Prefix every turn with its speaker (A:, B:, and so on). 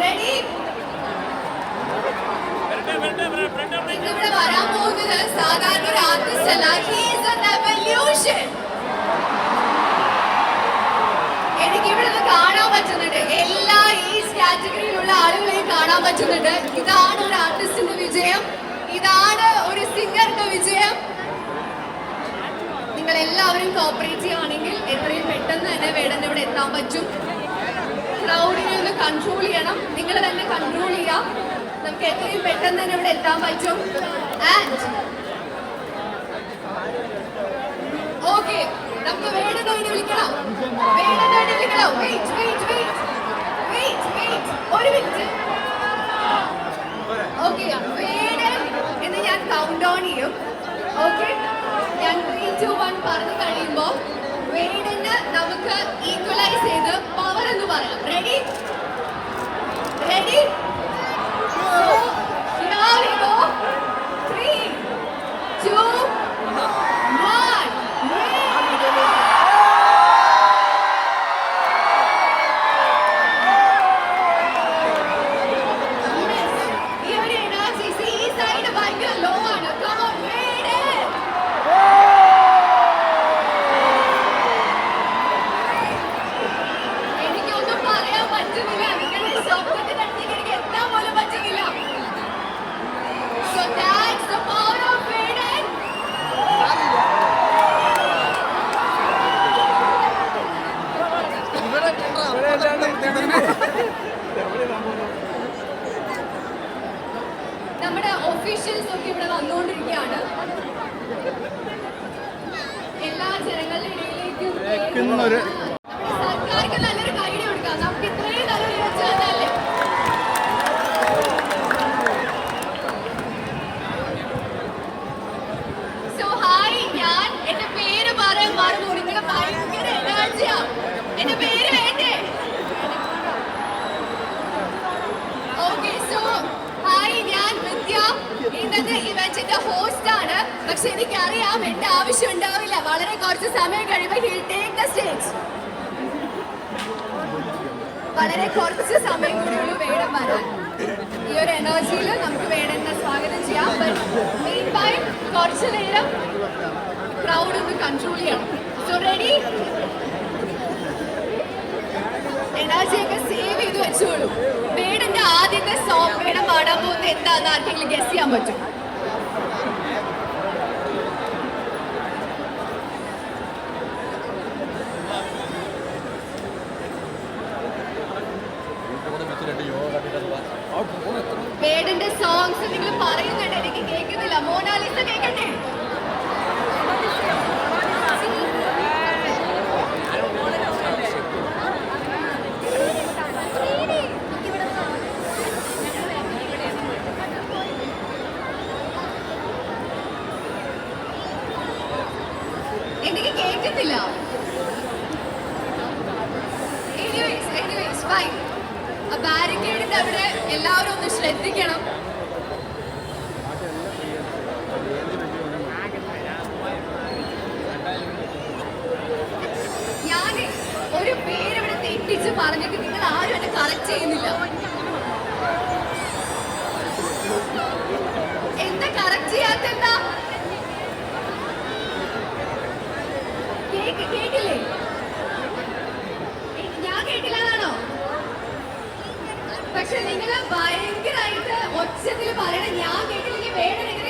A: Ready ഇവിടെ വരാൻ പോകുന്നത് സാധാരണ ഒരു ആർട്ടിസ്റ്റ് അല്ല. ഹീസ് എൻ എവല്യൂഷൻ എനിക്ക് ഇവിടെ നിന്ന് കാണാൻ എല്ലാ ഈ കാറ്റഗറിയിലുള്ള ആളുകളെയും കാണാൻ ഇതാണ് ഒരു ആർട്ടിസ്റ്റിന്റെ വിജയം. ഇതാണ് ഒരു സിംഗറിന്റെ വിജയം. നിങ്ങൾ എല്ലാവരും കോപ്പറേറ്റ് ചെയ്യുകയാണെങ്കിൽ എത്രയും പെട്ടെന്ന് തന്നെ വേടൻ ഇവിടെ എത്താൻ പറ്റും. ക്രൗഡിനെ ഒന്ന് കൺട്രോൾ ചെയ്യണം. നിങ്ങൾ തന്നെ കൺട്രോൾ ചെയ്യാം. നമുക്ക് എത്രയും പെട്ടെന്ന് തന്നെ ഇവിടെ എത്താൻ പറ്റും. ആൻഡ് ഓക്കെ നമുക്ക് വേണ്ടതായിട്ട് വേണ്ടി വിളിക്കണം. വേണ്ടതായിട്ട് വിളിക്കണം. Wait wait wait wait wait ഒരു മിനിറ്റ് ഓക്കെ വേണം എന്ന് ഞാൻ കൗണ്ട് ഡൗൺ ചെയ്യും. ഓക്കെ നമ്മുടെ ഒഫീഷ്യൽസ് ഒക്കെ ഇവിടെ വന്നുകൊണ്ടിരിക്കുകയാണ്. എല്ലാ ജനങ്ങളുടെ ഇടയിലേക്കും
B: കേൾക്കുന്നൊരു-
A: നമ്മുടെ സർക്കാർക്ക് നല്ലൊരു കൈഡി കൊടുക്കാം നമുക്ക് ഇത്രയും നല്ലൊരു ഇറച്ചി തന്നല്ലേ സോ ഹായ് ഞാൻ എന്റെ പേര് പറയാൻ മറന്നു നിങ്ങൾ ഭയങ്കര എനർജിയാ എന്റെ പേര് വേണ്ടേ ഓക്കെ സോ ഹായ് ഞാൻ വിദ്യ ഇന്നത്തെ ഇവന്റിന്റെ ഹോസ്റ്റ് ആണ്. പക്ഷെ എനിക്കറിയാം എന്റെ ആവശ്യം ഉണ്ടാവില്ല. വളരെ കുറച്ച് സമയം കഴിയുമ്പോൾ ഹിൽ ടേക്ക് ദ സ്റ്റേജ് വളരെ കുറച്ച് സമയം കൂടി വേണം വരാൻ. ഈ ഒരു എനർജിയിൽ നമുക്ക് വേണമെന്ന് സ്വാഗതം ചെയ്യാം. മെയിൻ ബൈ കുറച്ച് നേരം ക്രൗഡ് ഒന്ന് കൺട്രോൾ ചെയ്യണം. സോ റെഡി എനർജിയൊക്കെ സേവ് ചെയ്ത് വെച്ചോളൂ. ആദ്യത്തെ വേണം പാടാൻ പോകുന്നത് എന്താന്ന് ആർക്കെങ്കിലും ഗസ് ചെയ്യാൻ പറ്റും വേടന്റെ സോങ്സ് നിങ്ങൾ പറയുന്നുണ്ട് എനിക്ക് കേൾക്കുന്നില്ല. മോനാലിസ കേൾക്കട്ടെ എനിക്ക് കേൾക്കുന്നില്ല. ബാരിക്കേഡിന്റെ അവിടെ എല്ലാവരും ഒന്ന് ശ്രദ്ധിക്കണം. ഞാൻ ഒരു പേര് ഇവിടെ തെറ്റിച്ച് പറഞ്ഞിട്ട് നിങ്ങൾ ആരും എന്നെ കറക്റ്റ് ചെയ്യുന്നില്ല. പക്ഷെ നിങ്ങൾ ഭയങ്കരമായിട്ട് ഒച്ചത്തിൽ പറയണം. ഞാൻ കേട്ടില്ലെങ്കിൽ വേണമെങ്കിൽ